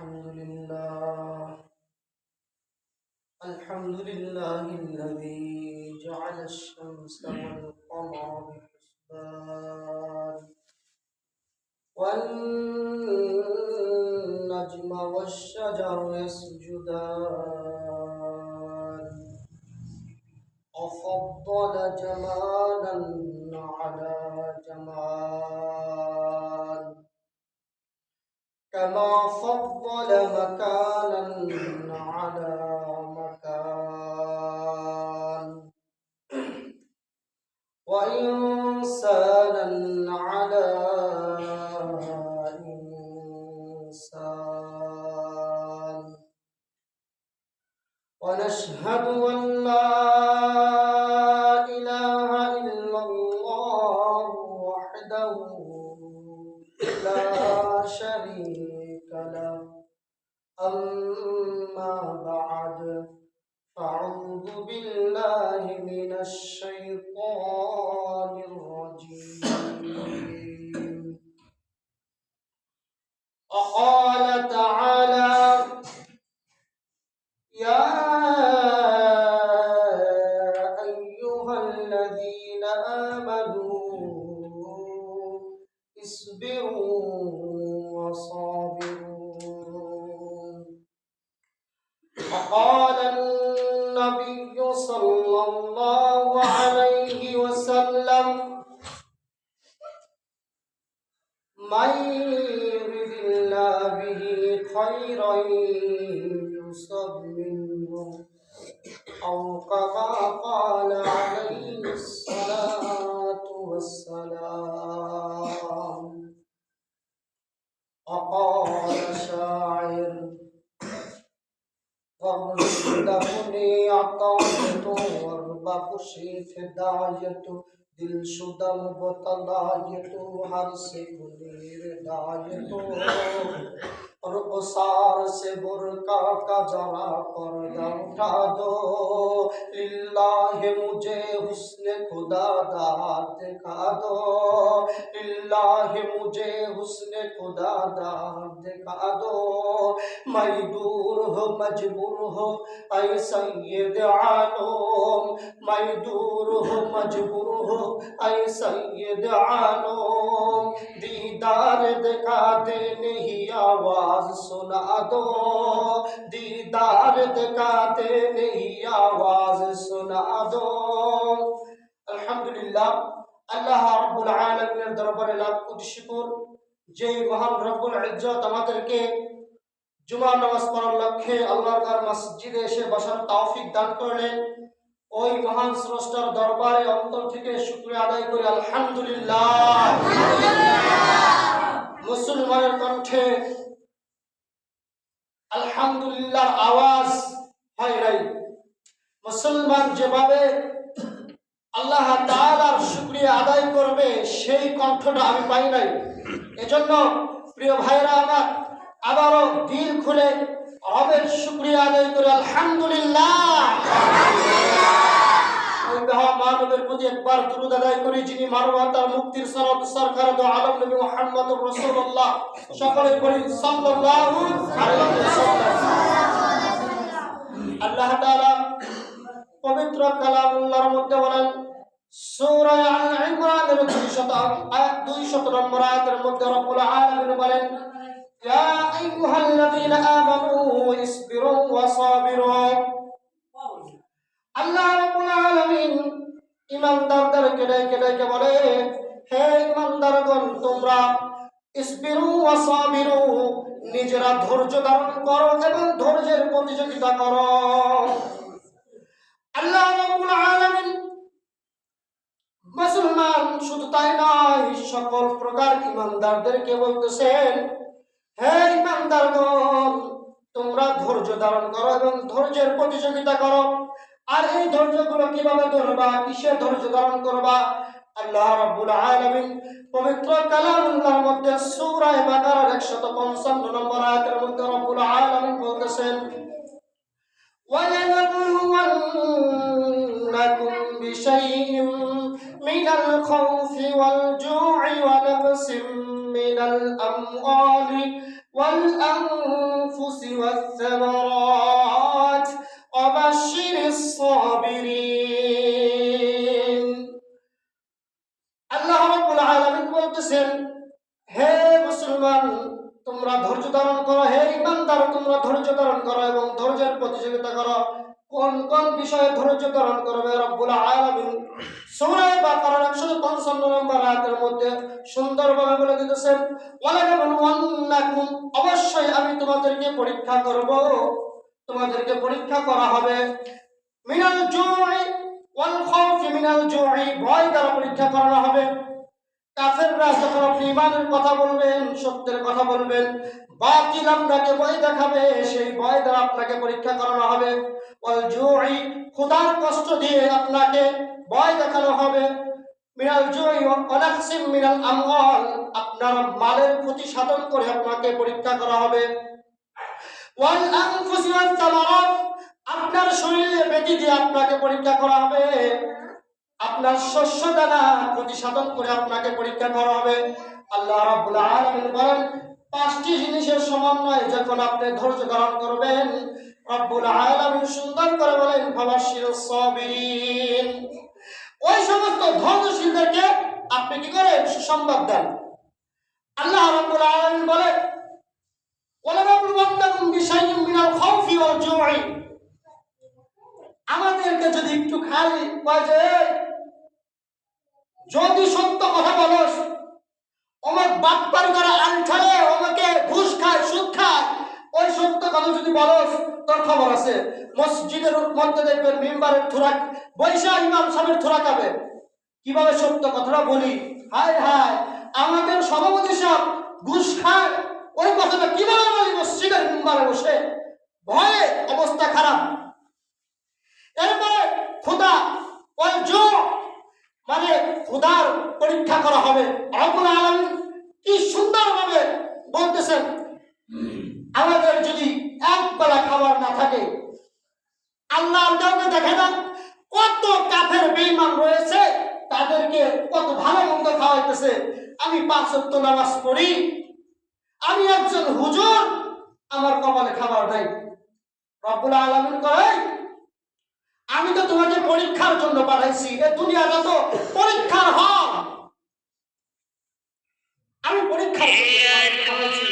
الحمد لله. الحمد لله الذي جعل الشمس والقمر بحسبان والنجم والشجر يسجدان. وفضل جمالا كما فضل مكانا على مكان. وإنسانا على الشيطان الرجيم. وقال تعالى يا أيها الذين آمنوا اصبروا وصابروا. وقال صلى الله عليه وسلم من يرد الله به خيرا يصب منه أو كما قال बख्शिश दिल सुदम बतलायत, हर से गुलेर दायत। और उसार से बुरका का जरा पर्दा उठा दो। इल्लाह मुझे हुस्न खुदा दार दिखा दो। इल्लाह मुझे हुस्न खुदा दार दिखा दो। मैं दूर हो, मजबूर हो ऐ संग आलो مجدور ہو مجبور ہو اے سید عالم دیدار دکھاتے نہیں آواز سنا دو دیدار دکھاتے نہیں آواز سنا دو আলহামদুলিল্লাহ, আল্লাহ রব্বুল আলামিনের দরবারে লাখ কোটি শুকর। যে মহান রব্বুল ইজ্জত আমাদেরকে জুমার নামাজ পড়ার লক্ষ্যে আল্লাহর মসজিদে এসে বসার তৌফিক দান করলেন। ওই মহান স্রষ্টার দরবারে অন্তর থেকে শুকরিয়া আদায় করি আলহামদুলিল্লাহ। মুসলমানের কণ্ঠে আলহামদুলিল্লাহ আওয়াজ হয় নাই। মুসলমান যেভাবে আল্লাহ তাআলার শুক্রিয়া আদায় করবে সেই কণ্ঠটা আমি পাই নাই। এজন্য প্রিয় ভাইরা আমার আবারও দিল খুলে রবের শুক্রিয়া আদায় করে আলহামদুলিল্লাহ। প্রতি একবার দুরুদ আদায় করি, যিনি মানবতার মুক্তির সনদ সরকার দো আলম নবী মুহাম্মদুর রাসূলুল্লাহ। সকলে পড়ি, সাল্লাল্লাহু আলাইহি ওয়াসাল্লাম। আল্লাহ তাআলা পবিত্র কালামুল্লাহর মধ্যে বলেন, সূরা আল ইমরানের 200 আয়াত 200 নম্বর আয়াতের মধ্যে রব্বুল আলামিন বলেন, ইয়া আইয়ুহাল্লাযীনা আমানু ইসবিরু ওয়া আল্লাহ রাব্বুল আলামিন বলে, হে ইমানদারগণ, তোমরা নিজেরা ধৈর্য ধারণ করো এবং ধৈর্যের প্রতিযোগিতা করো। আল্লাহ মুসলমান শুধু তাই নয়, সকল প্রকার ইমানদারদেরকে বলতেছেন, হে ইমানদারগণ, তোমরা ধৈর্য ধারণ করো এবং ধৈর্যের প্রতিযোগিতা করো। আর এই ধৈর্যগুলো কিভাবে ধরবা কিসের ধৈর্য ধারণ করবা আল্লাহ রাব্বুল আলামিন পবিত্র কালামুল্লাহর মধ্যে সূরা বাকারার 155 নম্বর আয়াতের মধ্যে রব্বুল আলামিন বলতেছেন ولنبلونكم بشيء من الخوف والجوع ونقص من وبشر الصابرين আল্লাহ রাব্বুল আলামিন বলতেছেন হে মুসলমান তোমরা ধৈর্য ধারণ করো হে ইমানদার তোমরা ধৈর্য ধারণ করো এবং ধৈর্যের প্রতিযোগিতা করো কোন কোন বিষয়ে ধৈর্য ধারণ করবে রব্বুল আলামিন সূরা বাকারার 155 নম্বর আয়াতের মধ্যে সুন্দরভাবে বলে দিতেছেন ওয়ালাকাবলুওয়ান্নাকুম অবশ্যই আমি তোমাদেরকে পরীক্ষা করব তোমাদেরকে পরীক্ষা করা হবে। মিনাল জুই, ওয়াল খাউফি মিনাল জুই, ভয় দ্বারা পরীক্ষা করা হবে। কাফেররা যখন আপনি ইমানের কথা বলবেন, সত্যের কথা বলবেন, বাতিল আপনাকে ভয় দেখাবে, সেই ভয় দ্বারা আপনাকে পরীক্ষা করানো হবে। ওয়াল জুই খোদার কষ্ট দিয়ে আপনাকে ভয় দেখানো হবে। মিনাল জুই অনাকসিম মিনাল আমওয়াল, আপনার মালের ক্ষতি সাধন করে আপনাকে পরীক্ষা করা হবে। আপনার শরীরে বেদি দিয়ে আপনাকে পরীক্ষা করা হবে। আপনার শস্য দানা ক্ষতি সাধন করে আপনাকে পরীক্ষা করা হবে। আল্লাহ রাব্বুল আলামিন বলেন, পাঁচটি জিনিসের সমন্বয়ে যখন আপনি ধৈর্য ধারণ করবেন, রব্বুল আলামিন সুন্দর করে বলেন ফাবাশশিরুস সাবিরিন। ওই সমস্ত ধৈর্যশীলদেরকে আপনি কি করেন সুসংবাদ দেন? আল্লাহ রাব্বুল আলামিন বলেন ওয়ালানাবলুওয়ান্নাকুম বিশাইইন মিনাল খাউফি ওয়াল জুই আমাদেরকে যদি একটু খালি যদি সত্য কথা বলস আমার বাপ্পার করে আনছালে আমাকে ঘুষ খায়, সুদ খায়, ওই সত্য কথা যদি বলস, তোর খবর আছে। মসজিদের মধ্যে দেখবেন মেম্বারের থোড়া বৈশা ইমাম সাহেবের থোড়া খাবে কীভাবে সত্য কথাটা বলি? হায় হায়, আমাদের সভাপতি সাহেব ঘুষ খায় ওই কথাটা কীভাবে বলি? মসজিদের মেম্বারে বসে। ভয়ে অবস্থা খারাপ। এরপরে খুদা ওই জো মানে খুদার পরীক্ষা করা হবে। রব্বুল আলামিন কি সুন্দরভাবে বলতেছেন, আমাদের যদি এক বেলা খাবার না থাকে আল্লাহ কাউকে দেখে না কত কাফের বেইমান রয়েছে, তাদেরকে কত ভালো মন্দ খাওয়াইতেছে। আমি পাঁচ ওয়াক্ত নামাজ পড়ি আমি একজন হুজুর, আমার কপালে খাবার নাই। রব্বুল আলমিন কয়, আমি তো তোমাকে পরীক্ষার জন্য পাঠাইছি, এ দুনিয়াটা তো পরীক্ষার হল। আমি পরীক্ষার জন্য পাঠাইছি।